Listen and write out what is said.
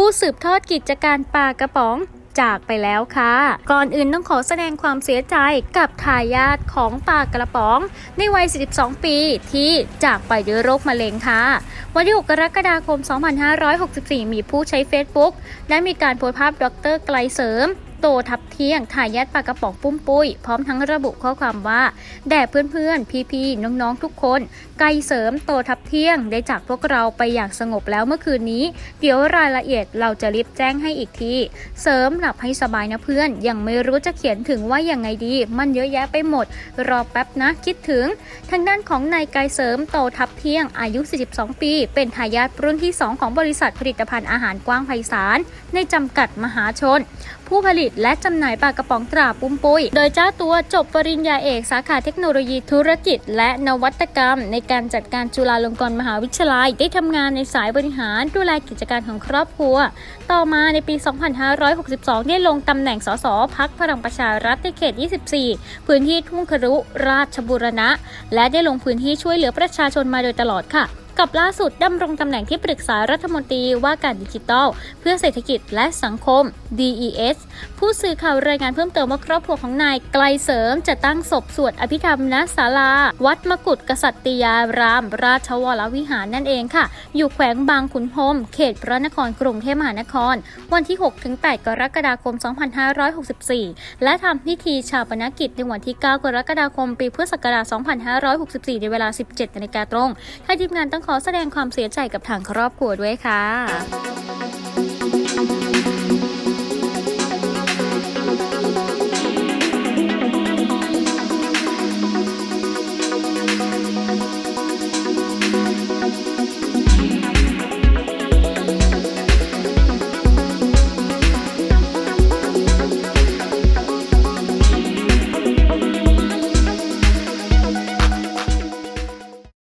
ผู้สืบทอดกิจการปลากระป๋องจากไปแล้วค่ะ ก่อนอื่นต้องขอแสดงความเสียใจกับทายาทของปลากระป๋อง ในวัย 42 ปีที่จากไปด้วยโรคมะเร็งค่ะ วันที่ 6 กรกฎาคม 2564 มีผู้ใช้ Facebook ได้มีการโพสต์ภาพดรไกลเสริม โตทับเที่ยงทายาทปากระป๋องปุ้มปุ้ย พร้อมทั้งระบุข้อความว่า แด่เพื่อนๆ พี่ๆ น้องๆ ทุกคน ไกลเสริมโตทับเที่ยงได้จากพวกเราไปอย่างสงบแล้วเมื่อคืนนี้ เดี๋ยวรายละเอียดเราจะรีบแจ้งให้อีกที เสริมหลับให้สบายนะเพื่อน ยังไม่รู้จะเขียนถึงว่าอย่างไงดี มันเยอะแยะไปหมด รอแป๊บนะ คิดถึง ทางด้านของนายไกลเสริมโตทับเที่ยง อายุ 42 ปี เป็นทายาทรุ่นที่ 2 ของบริษัทผลิตภัณฑ์อาหารกว้างไพศาลในจำกัดมหาชน ผู้ผลิตและจำหน่ายปลากระป๋องตราปุ้มปุ้ย โดยเจ้าตัวจบปริญญาเอกสาขาเทคโนโลยีธุรกิจ และนวัตกรรม ในการจัดการจุฬาลงกรณ์มหาวิทยาลัย ได้ทำงานในสายบริหารดูแลกิจการของครอบครัว ต่อมาในปี 2562 ได้ลงตำแหน่งสสพักพลังประชารัฐในเขต 24 พื้นที่ทุ่งครุราชบุรณะ และได้ลงพื้นที่ช่วยเหลือประชาชนมาโดยตลอดค่ะ กับล่าสุดดำรงตำแหน่งที่ปรึกษารัฐมนตรีว่าการดิจิทัล เพื่อเศรษฐกิจและสังคม DES ผู้สื่อข่าวรายงานเพิ่มเติมว่าครอบครัวของนายไกลเสริมจะตั้งศพสวดอภิธรรมณศาลา วัดมกุฎกษัตริยาราม ราชวรวิหารนั่นเองค่ะ อยู่แขวงบางขุนพรมเขตพระนครกรุงเทพมหานคร วันที่ 6-8 กรกฎาคม 2564 และทำพิธีชาปนกิจในวันที่ 9 กรกฎาคม ปีพุทธศักราช 2564 ในเวลา 17นาฬิกาตรงทางทีมงานต้องขอแสดงความเสียใจกับทางครอบครัวด้วยค่ะ